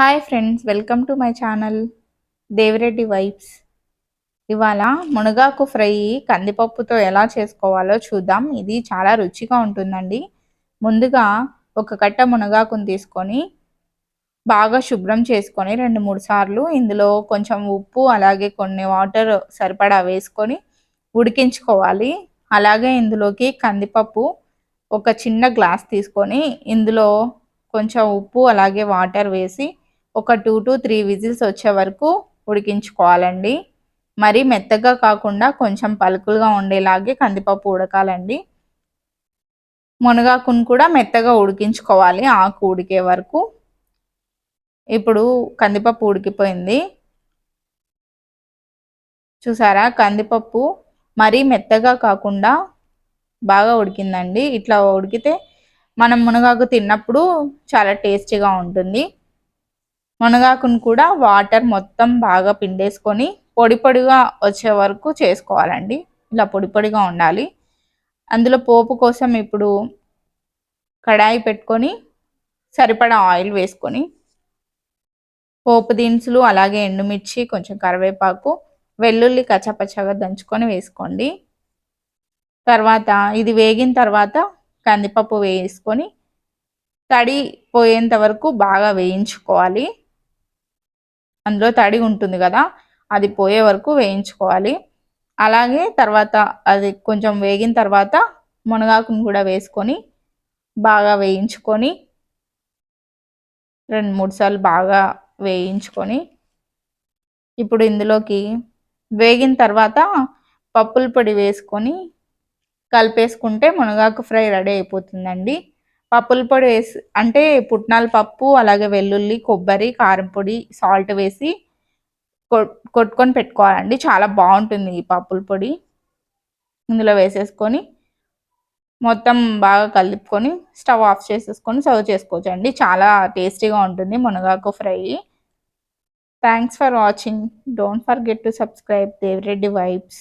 Hi friends welcome to my channel Devireddy vibes ఇవాళ మునగాకు fry కందిపప్పుతో ఎలా చేసుకోవాలో చూద్దాం. ఇది చాలా రుచిగా ఉంటుందండి. ముందుగా ఒక కట్ట మునగాకును తీసుకొని బాగా శుభ్రం చేసుకొని రెండు మూడు సార్లు ఇందులో కొంచెం ఉప్పు అలాగే కొన్ని వాటర్ సరిపడా వేసుకొని ఉడికించుకోవాలి. అలాగే ఇందులోకి కందిపప్పు ఒక చిన్న గ్లాస్ తీసుకొని ఇందులో కొంచెం ఉప్పు అలాగే వాటర్ వేసి ఒక టూ టు త్రీ విజిల్స్ వచ్చే వరకు ఉడికించుకోవాలండి. మరి మెత్తగా కాకుండా కొంచెం పలుకులుగా ఉండేలాగే కందిపప్పు ఉడకాలండి. మునగాకును కూడా మెత్తగా ఉడికించుకోవాలి ఆకు ఉడికే వరకు. ఇప్పుడు కందిపప్పు ఉడికిపోయింది. చూసారా? కందిపప్పు మరీ మెత్తగా కాకుండా బాగా ఉడికిందండి. ఇట్లా ఉడికితే మనం మునగాకు తిన్నప్పుడు చాలా టేస్టీగా ఉంటుంది. మునగాకును కూడా వాటర్ మొత్తం బాగా పిండేసుకొని పొడి పొడిగా వచ్చే వరకు చేసుకోవాలండి. ఇలా పొడి పొడిగా ఉండాలి. అందులో పోపు కోసం ఇప్పుడు కడాయి పెట్టుకొని సరిపడా ఆయిల్ వేసుకొని పోపు దినుసులు అలాగే ఎండుమిర్చి కొంచెం కరివేపాకు వెల్లుల్లి కచ్చపచ్చగా దంచుకొని వేసుకోండి. తర్వాత ఇది వేగిన తర్వాత కందిపప్పు వేసుకొని తడి పోయేంత వరకు బాగా వేయించుకోవాలి. అందులో తడి ఉంటుంది కదా అది పోయే వరకు వేయించుకోవాలి. అలాగే తర్వాత అది కొంచెం వేగిన తర్వాత మునగాకును కూడా వేసుకొని బాగా వేయించుకొని రెండు మూడు సార్లు బాగా వేయించుకొని ఇప్పుడు ఇందులోకి వేగిన తర్వాత పప్పుల పొడి వేసుకొని కలిపేసుకుంటే మునగాకు ఫ్రై రెడీ అయిపోతుందండి. పప్పుల పొడి వేసి అంటే పుట్నాల పప్పు అలాగే వెల్లుల్లి కొబ్బరి కారం పొడి సాల్ట్ వేసి కొట్టుకొని పెట్టుకోవాలండి. చాలా బాగుంటుంది ఈ పప్పుల పొడి. ఇందులో వేసేసుకొని మొత్తం బాగా కలుపుకొని స్టవ్ ఆఫ్ చేసేసుకొని సర్వ్ చేసుకోవచ్చు అండి చాలా టేస్టీగా ఉంటుంది మునగాకు fry. Thanks for watching don't forget to subscribe Devireddy vibes